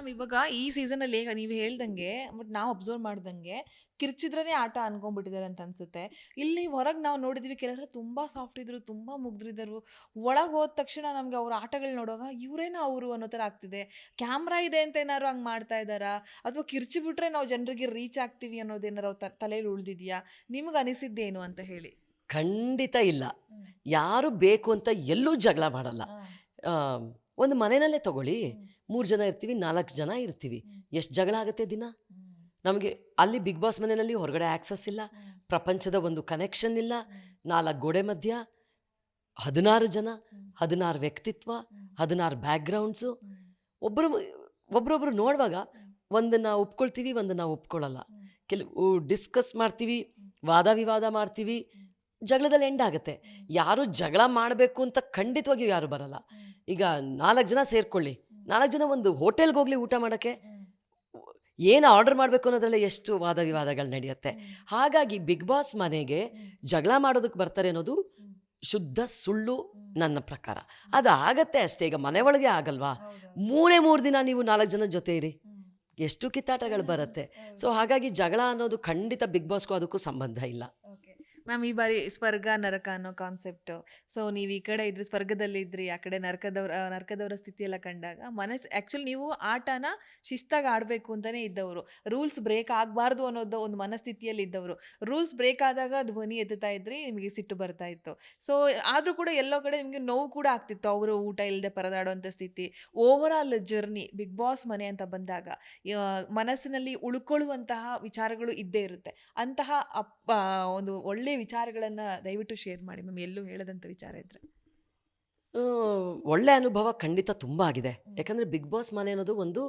Ma'am ಇವಾಗ ಈ season ಅಲ್ಲಿ ನೀವು ಹೇಳ್ದಂಗೆ ಬಟ್ ನಾವು ಅಬ್ಸರ್ವ್ ಮಾಡ್ದಂಗೆ ಕಿರ್ಚಿದ್ರೇ ಆಟ ಅನ್ಕೊಂಡ್ಬಿಟ್ಟಿದ್ದಾರೆ ಅಂತ ಅನ್ಸುತ್ತೆ. ಇಲ್ಲಿ ಹೊರಗೆ ನಾವು ನೋಡಿದ್ವಿ ಕೆಲವರು ತುಂಬಾ ಸಾಫ್ಟ್ ಇದ್ರು ತುಂಬಾ ಮುಗ್ದ್ರಿದ್ದರು. ಒಳಗೆ ಹೋದ ತಕ್ಷಣ ನಮ್ಗೆ ಅವ್ರ ಆಟಗಳು ನೋಡುವಾಗ ಇವರೇನ ಅವರು ಅನ್ನೋ ಥರ ಆಗ್ತಿದೆ. ಕ್ಯಾಮ್ರಾ ಇದೆ ಅಂತ ಏನಾದ್ರು ಹಂಗೆ ಮಾಡ್ತಾ ಇದ್ದಾರಾ? ಅಥವಾ ಕಿರ್ಚಿ ಬಿಟ್ರೆ ನಾವು ಜನರಿಗೆ ರೀಚ್ ಆಗ್ತೀವಿ ಅನ್ನೋದೇನಾರು ತಲೆಯಲ್ಲಿ ಉಳ್ದಿದ್ಯಾ? ನಿಮ್ಗೆ ಅನಿಸಿದ್ದೇನು ಅಂತ ಹೇಳಿ. ಖಂಡಿತ ಇಲ್ಲ. ಯಾರು ಬೇಕು ಅಂತ ಎಲ್ಲೂ ಜಗಳ ಮಾಡಲ್ಲ. ಒಂದು ಮನೆಯಲ್ಲೇ ತಗೊಳ್ಳಿ. ಮೂರು ಜನ ಇರ್ತೀವಿ ನಾಲ್ಕು ಜನ ಇರ್ತೀವಿ. ಎಷ್ಟು ಜಗಳ ಆಗುತ್ತೆ ದಿನ? ನಮಗೆ ಅಲ್ಲಿ ಬಿಗ್ ಬಾಸ್ ಮನೆಯಲ್ಲಿ ಹೊರಗಡೆ ಆ್ಯಕ್ಸಸ್ ಇಲ್ಲ ಪ್ರಪಂಚದ ಒಂದು ಕನೆಕ್ಷನ್ ಇಲ್ಲ ನಾಲ್ಕು ಗೋಡೆ ಮಧ್ಯ ಹದಿನಾರು ಜನ ಹದಿನಾರು ವ್ಯಕ್ತಿತ್ವ ಹದಿನಾರು ಬ್ಯಾಕ್ಗ್ರೌಂಡ್ಸು ಒಬ್ಬರು ಒಬ್ರೊಬ್ರು ನೋಡುವಾಗ ಒಂದನ್ನ ಒಪ್ಕೊಳ್ತೀವಿ ಒಂದನ್ನ ಒಪ್ಕೊಳ್ಳಲ್ಲ ಕೆಲವು ಡಿಸ್ಕಸ್ ಮಾಡ್ತೀವಿ ವಾದ ವಿವಾದ ಮಾಡ್ತೀವಿ ಜಗಳದಲ್ಲಿ ಎಂಡ್ ಆಗುತ್ತೆ. ಯಾರು ಜಗಳ ಮಾಡಬೇಕು ಅಂತ ಖಂಡಿತವಾಗಿಯೂ ಯಾರು ಬರಲ್ಲ. ಈಗ ನಾಲ್ಕು ಜನ ಸೇರ್ಕೊಳ್ಳಿ. ನಾಲ್ಕು ಜನ ಒಂದು ಹೋಟೆಲ್ಗೆ ಹೋಗ್ಲಿ ಊಟ ಮಾಡೋಕ್ಕೆ. ಏನು ಆರ್ಡರ್ ಮಾಡಬೇಕು ಅನ್ನೋದ್ರಲ್ಲಿ ಎಷ್ಟು ವಾದ ವಿವಾದಗಳು ನಡೆಯುತ್ತೆ. ಹಾಗಾಗಿ ಬಿಗ್ ಬಾಸ್ ಮನೆಗೆ ಜಗಳ ಮಾಡೋದಕ್ಕೆ ಬರ್ತಾರೆ ಅನ್ನೋದು ಶುದ್ಧ ಸುಳ್ಳು ನನ್ನ ಪ್ರಕಾರ. ಅದು ಆಗತ್ತೆ ಅಷ್ಟೇ, ಈಗ ಮನೆ ಒಳಗೆ ಆಗಲ್ವಾ? ಮೂರೇ ಮೂರು ದಿನ ನೀವು ನಾಲ್ಕು ಜನ ಜೊತೆ ಇರಿ. ಎಷ್ಟು ಕಿತ್ತಾಟಗಳು ಬರುತ್ತೆ. ಸೊ ಹಾಗಾಗಿ ಜಗಳ ಅನ್ನೋದು ಖಂಡಿತ ಬಿಗ್ ಬಾಸ್ಗೂ ಅದಕ್ಕೂ ಸಂಬಂಧ ಇಲ್ಲ. ಮ್ಯಾಮ್, ಈ ಬಾರಿ ಸ್ವರ್ಗ ನರಕ ಅನ್ನೋ ಕಾನ್ಸೆಪ್ಟು ಸೊ ನೀವು ಈ ಕಡೆ ಇದ್ರಿ ಸ್ವರ್ಗದಲ್ಲಿ ಇದ್ರಿ, ಆ ಕಡೆ ನರಕದವ್ರ ನರಕದವರ ಸ್ಥಿತಿ ಎಲ್ಲ ಕಂಡಾಗ ಮನಸ್ಸು ಆ್ಯಕ್ಚುಲಿ ನೀವು ಆಟನ ಶಿಸ್ತಾಗಿ ಆಡಬೇಕು ಅಂತಲೇ ಇದ್ದವರು. ರೂಲ್ಸ್ ಬ್ರೇಕ್ ಆಗಬಾರ್ದು ಅನ್ನೋದು ಒಂದು ಮನಸ್ಥಿತಿಯಲ್ಲಿ ಇದ್ದವರು. ರೂಲ್ಸ್ ಬ್ರೇಕ್ ಆದಾಗ ಧ್ವನಿ ಎತ್ತುತ್ತಾ ಇದ್ರಿ, ನಿಮಗೆ ಸಿಟ್ಟು ಬರ್ತಾ ಇತ್ತು. ಸೊ ಆದರೂ ಕೂಡ ಎಲ್ಲೋ ಕಡೆ ನಿಮಗೆ ನೋವು ಕೂಡ ಆಗ್ತಿತ್ತು. ಅವರು ಊಟ ಇಲ್ಲದೆ ಪರದಾಡುವಂಥ ಸ್ಥಿತಿ. Over all journey Bigg Boss ಮನೆ ಅಂತ ಬಂದಾಗ ಮನಸ್ಸಿನಲ್ಲಿ ಉಳ್ಕೊಳ್ಳುವಂತಹ ವಿಚಾರಗಳು ಇದ್ದೇ ಇರುತ್ತೆ. ಅಂತಹ ಅಪ್ಪ ಒಂದು ಒಳ್ಳೆಯ ವಿಚಾರಗಳನ್ನು ದಯವಿಟ್ಟು ಶೇರ್ ಮಾಡಿ ಮ್ಯಾಮ್ ಎಲ್ಲೂ ಹೇಳದಂಥ ವಿಚಾರ ಇದ್ರೆ. ಒಳ್ಳೆಯ ಒಳ್ಳೆ ಅನುಭವ ಖಂಡಿತ ತುಂಬ ಆಗಿದೆ. ಯಾಕಂದರೆ ಬಿಗ್ ಬಾಸ್ ಮನೆ ಅನ್ನೋದು ಒಂದು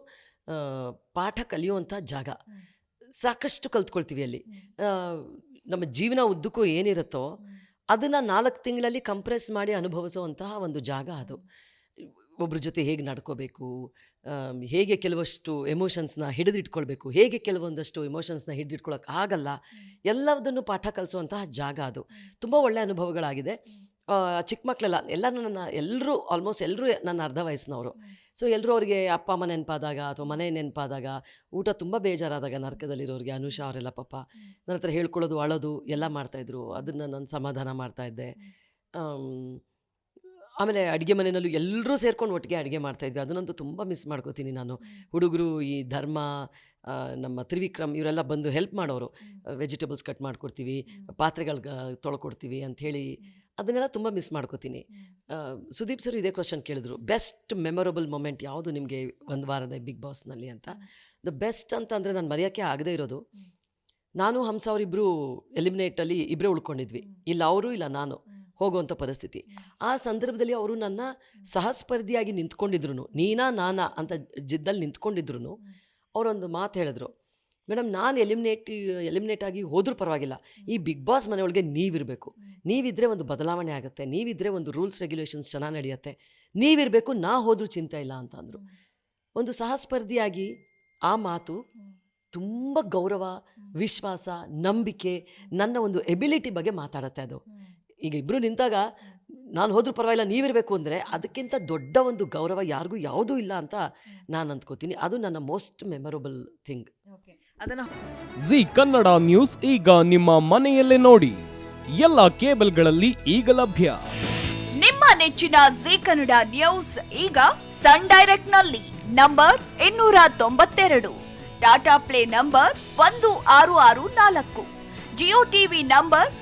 ಪಾಠ ಕಲಿಯುವಂಥ ಜಾಗ. ಸಾಕಷ್ಟು ಕಲ್ತ್ಕೊಳ್ತೀವಿ ಅಲ್ಲಿ. ನಮ್ಮ ಜೀವನ ಉದ್ದಕ್ಕೂ ಏನಿರುತ್ತೋ ಅದನ್ನು ನಾಲ್ಕು ತಿಂಗಳಲ್ಲಿ ಕಂಪ್ರೆಸ್ ಮಾಡಿ ಅನುಭವಿಸುವಂತಹ ಒಂದು ಜಾಗ ಅದು. ಒಬ್ರ ಜೊತೆ ಹೇಗೆ ನಡ್ಕೋಬೇಕು ಹೇಗೆ ಕೆಲವಷ್ಟು ಎಮೋಷನ್ಸ್ನ ಹಿಡಿದಿಟ್ಕೊಳ್ಬೇಕು ಹೇಗೆ ಕೆಲವೊಂದಷ್ಟು ಎಮೋಷನ್ಸ್ನ ಹಿಡಿದಿಟ್ಕೊಳ್ಳೋಕೆ ಆಗಲ್ಲ ಎಲ್ಲದನ್ನು ಪಾಠ ಕಲಿಸುವಂತಹ ಜಾಗ ಅದು. ತುಂಬ ಒಳ್ಳೆಯ ಅನುಭವಗಳಾಗಿದೆ. ಚಿಕ್ಕ ಮಕ್ಕಳೆಲ್ಲ ಎಲ್ಲರೂ ನನ್ನ ಎಲ್ಲರೂ ಆಲ್ಮೋಸ್ಟ್ ಎಲ್ಲರೂ ನನ್ನ ಅರ್ಧ ವಯಸ್ಸಿನವರು. ಸೊ ಎಲ್ಲರೂ ಅವರಿಗೆ ಅಪ್ಪ ಅಮ್ಮ ನೆನಪಾದಾಗ ಅಥವಾ ಮನೆ ನೆನಪಾದಾಗ ಊಟ ತುಂಬ ಬೇಜಾರಾದಾಗ ನರಕದಲ್ಲಿರೋರಿಗೆ ಅನುಷಾ ಅವರೆಲ್ಲ ಪಾಪ ನನ್ನ ಹತ್ರ ಹೇಳ್ಕೊಳ್ಳೋದು ಅಳೋದು ಎಲ್ಲ ಮಾಡ್ತಾಯಿದ್ರು ಅದನ್ನು ನಾನು ಸಮಾಧಾನ ಮಾಡ್ತಾಯಿದ್ದೆ ಆಮೇಲೆ ಅಡುಗೆ ಮನೆಯಲ್ಲೂ ಎಲ್ಲರೂ ಸೇರ್ಕೊಂಡು ಒಟ್ಟಿಗೆ ಅಡುಗೆ ಮಾಡ್ತಾಯಿದ್ವಿ ಅದನ್ನಂತೂ ತುಂಬ ಮಿಸ್ ಮಾಡ್ಕೋತೀನಿ ನಾನು. ಹುಡುಗರು ಈ ಧರ್ಮ ನಮ್ಮ ತ್ರಿವಿಕ್ರಮ್ ಇವರೆಲ್ಲ ಬಂದು ಹೆಲ್ಪ್ ಮಾಡೋರು. ವೆಜಿಟೇಬಲ್ಸ್ ಕಟ್ ಮಾಡಿಕೊಡ್ತೀವಿ ಪಾತ್ರೆಗಳು ತೊಳ್ಕೊಡ್ತೀವಿ ಅಂಥೇಳಿ ಅದನ್ನೆಲ್ಲ ತುಂಬ ಮಿಸ್ ಮಾಡ್ಕೋತೀನಿ. ಸುದೀಪ್ ಸರ್ ಇದೇ ಕ್ವಶನ್ ಕೇಳಿದ್ರು. ಬೆಸ್ಟ್ ಮೆಮೊರಬಲ್ ಮೊಮೆಂಟ್ ಯಾವುದು ನಿಮಗೆ ಒಂದು ವಾರದ ಬಿಗ್ ಬಾಸ್ನಲ್ಲಿ ಅಂತ? ದ ಬೆಸ್ಟ್ ಅಂತ ಅಂದರೆ ನಾನು ಮರೆಯೋಕ್ಕೆ ಆಗದೇ ಇರೋದು. ನಾನು ಹಂಸ ಅವರಿಬ್ಬರು ಎಲಿಮಿನೇಟಲ್ಲಿ ಇಬ್ಬರೇ ಉಳ್ಕೊಂಡಿದ್ವಿ. ಇಲ್ಲ ಅವರು ಇಲ್ಲ ನಾನು. ಹೋಗುವಂಥ ಪರಿಸ್ಥಿತಿ. ಆ ಸಂದರ್ಭದಲ್ಲಿ ಅವರು ನನ್ನ ಸಹಸ್ಪರ್ಧಿಯಾಗಿ ನಿಂತ್ಕೊಂಡಿದ್ರು ನೀನಾ ನಾನಾ ಅಂತ ಜಿದ್ದಲ್ಲಿ ನಿಂತ್ಕೊಂಡಿದ್ರು ಅವರೊಂದು ಮಾತು ಹೇಳಿದ್ರು ಮೇಡಮ್ ನಾನು ಎಲಿಮಿನೇಟ್ ಎಲಿಮಿನೇಟ್ ಆಗಿ ಹೋದರೂ ಪರವಾಗಿಲ್ಲ. ಈ ಬಿಗ್ ಬಾಸ್ ಮನೆಯೊಳಗೆ ನೀವಿರಬೇಕು. ನೀವಿದ್ರೆ ಒಂದು ಬದಲಾವಣೆ ಆಗುತ್ತೆ ನೀವಿದ್ರೆ ಒಂದು ರೂಲ್ಸ್ ರೆಗ್ಯುಲೇಷನ್ಸ್ ಚೆನ್ನಾಗಿ ನಡೆಯುತ್ತೆ ನೀವಿರಬೇಕು ನಾ ಹೋದರೂ ಚಿಂತೆ ಇಲ್ಲ ಅಂತ ಅಂದರು. ಒಂದು ಸಹಸ್ಪರ್ಧಿಯಾಗಿ ಆ ಮಾತು ತುಂಬ ಗೌರವ ವಿಶ್ವಾಸ ನಂಬಿಕೆ ನನ್ನ ಒಂದು ಎಬಿಲಿಟಿ ಬಗ್ಗೆ ಮಾತಾಡುತ್ತೆ ಅದು. ಈಗ ಇಬ್ಬರು ನಿಂತಾಗ ನಾನು ಹೋದ್ರೂ ಪರವಾಗಿಲ್ಲ ನೀವಿರಬೇಕು ಅಂದರೆ ಅದಕ್ಕಿಂತ ದೊಡ್ಡ ಒಂದು ಗೌರವ ಯಾರಿಗೂ ಯಾವುದೂ ಇಲ್ಲ ಅಂತ ನಾನು ಅಂದ್ಕೋತೀನಿ. ಅದು ನನ್ನ ಮೋಸ್ಟ್ ಮೆಮೊರಬಲ್ ಥಿಂಗ್. ಓಕೆ. ಅದನ್ನು ಜಿ ಕನ್ನಡ ನ್ಯೂಸ್ ಈಗ ನಿಮ್ಮ ಮನೆಯಲ್ಲೇ ನೋಡಿ. ಎಲ್ಲ ಕೇಬಲ್ಗಳಲ್ಲಿ ಈಗ ಲಭ್ಯ. ನಿಮ್ಮ ನೆಚ್ಚಿನ ಜಿ ಕನ್ನಡ ನ್ಯೂಸ್ ಈಗ ಸನ್ ಡೈರೆಕ್ಟ್ನಲ್ಲಿ ನಂಬರ್ ಇನ್ನೂರ ತೊಂಬತ್ತೆರಡು ಟಾಟಾ ಪ್ಲೇ ನಂಬರ್ ಒಂದು ಆರು ಆರು ನಾಲ್ಕು ಜಿಯೋ ಟಿವಿ ನಂಬರ್